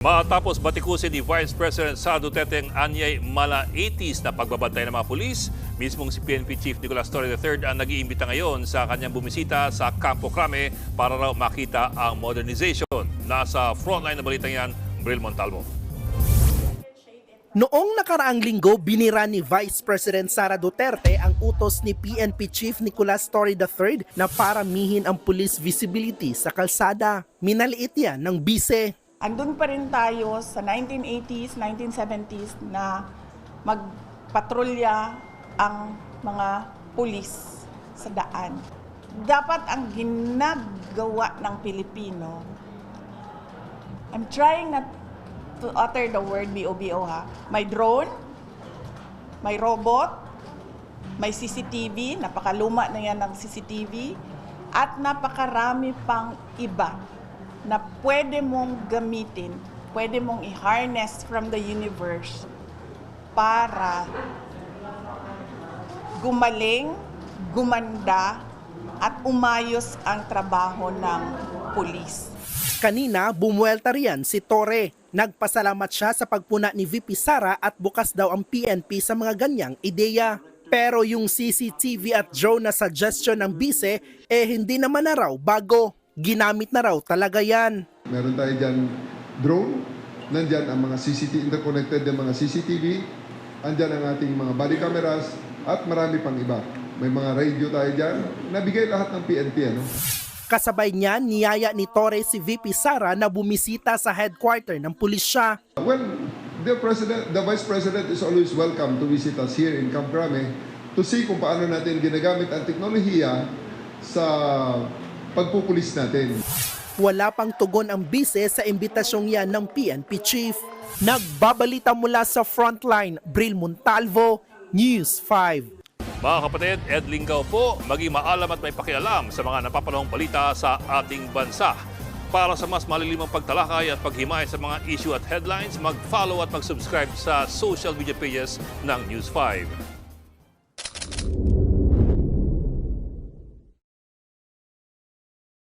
Matapos batikusin ni Vice President Sara Duterte ang anyay mala 80s na pagbabantay ng mga pulis, mismong si PNP Chief Nicolas Torre III ang nag-iimbita ngayon sa kanyang bumisita sa Campo Crame para raw makita ang modernization. Nasa frontline na balitang yan, Bril Montalvo. Noong nakaraang linggo, binira ni Vice President Sara Duterte ang utos ni PNP Chief Nicolas Torre III na paramihin ang police visibility sa kalsada. Minaliit yan ng bise. Andun pa rin tayo sa 1980s, 1970s na magpatrolya ang mga pulis sa daan. Dapat ang ginagawa ng Pilipino, I'm trying not to utter the word BOBO ha. May drone, may robot, may CCTV, napakaluma na yan ng CCTV, at napakarami pang iba na pwede mong gamitin, pwede mong i-harness from the universe para gumaling, gumanda, at umayos ang trabaho ng pulis. Kanina, bumuelta riyan si Torre. Nagpasalamat siya sa pagpuna ni VP Sara at bukas daw ang PNP sa mga ganyang ideya. Pero yung CCTV at drone na suggestion ng bise, eh hindi naman na raw bago. Ginamit na raw talaga yan. Meron tayo dyan drone, nandyan ang mga CCTV, interconnected ng mga CCTV, andyan ang ating mga body cameras, at marami pang iba. May mga radio tayo dyan, nabigay lahat ng PNP. Ano? Kasabay niya, niyaya ni Torre si VP Sara na bumisita sa headquarter ng pulisya. Well, the President, the Vice President is always welcome to visit us here in Camp Crame to see kung paano natin ginagamit ang teknolohiya sa pagpupulis natin. Wala pang tugon ang bise sa imbitasyong yan ng PNP chief. Nagbabalita mula sa frontline, Bril Montalvo, News 5. Mga kapatid, Ed Lingaw po, maging maalam at may pakialam sa mga napapanahong balita sa ating bansa. Para sa mas malilimang pagtalakay at paghimay sa mga issue at headlines, mag-follow at mag-subscribe sa social media pages ng News 5.